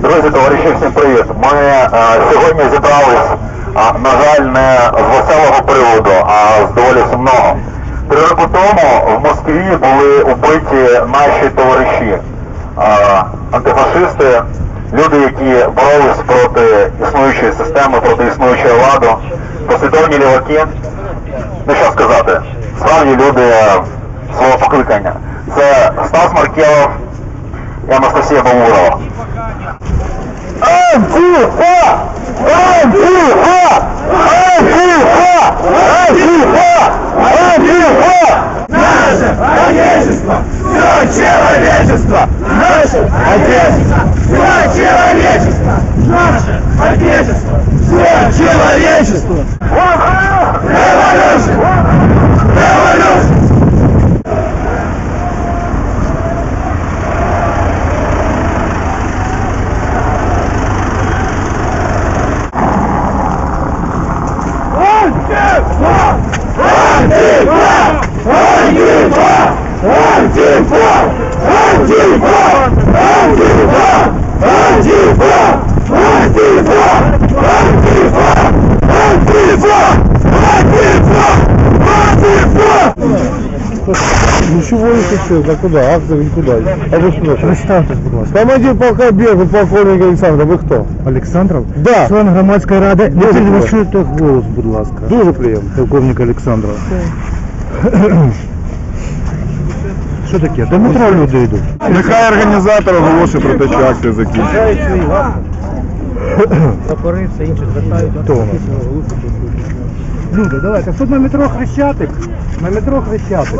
Друзі, товариші, всім привіт. Ми а, сьогодні зібрались, а, на жаль, не з веселого приводу, а з доволі сумного. Три роки тому в Москві були убиті наші товариші, а, антифашисти, люди, які боролись проти існуючої системи, проти існуючої влади. послідовні ліваки. Ну що сказати, справді люди е, свого покликання. Це Стас Маркелов і Анастасія Бавурова. Антифа! Антифа! Антифа! Антифа! Антифа! Наше Отечество! Все человечество! Наше Отечество! Все человечество! Наше Отечество! человечества! Революция! Революция! Антифа! Антифа! Антифа! Антифа! Ну чего вы сейчас? А куда? А вы куда? А вы что? Представьтесь, будь ласка. Командир полка Бергу, полковник Александр, ви хто? Олександров? Да. Член громадської ради. Дуже Не приємно. чуєте голос, будь ласка. Дуже приємно. Полковник Олександров. Що таке? До метро люди йдуть. Нехай організатор оголошує про те, що акція закінчена. Прапори, все інше звертають. Хто у нас? Люди, давайте. Тут на метро Хрещатик. На метро Хрещатик.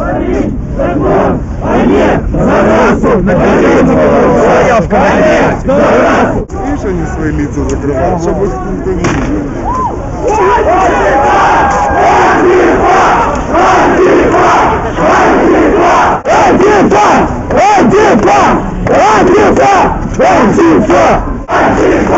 Заявка на Видишь, они свои лица закрывают, чтобы их никто не видел. Антифа! Антифа! Антифа! Антифа! Антифа!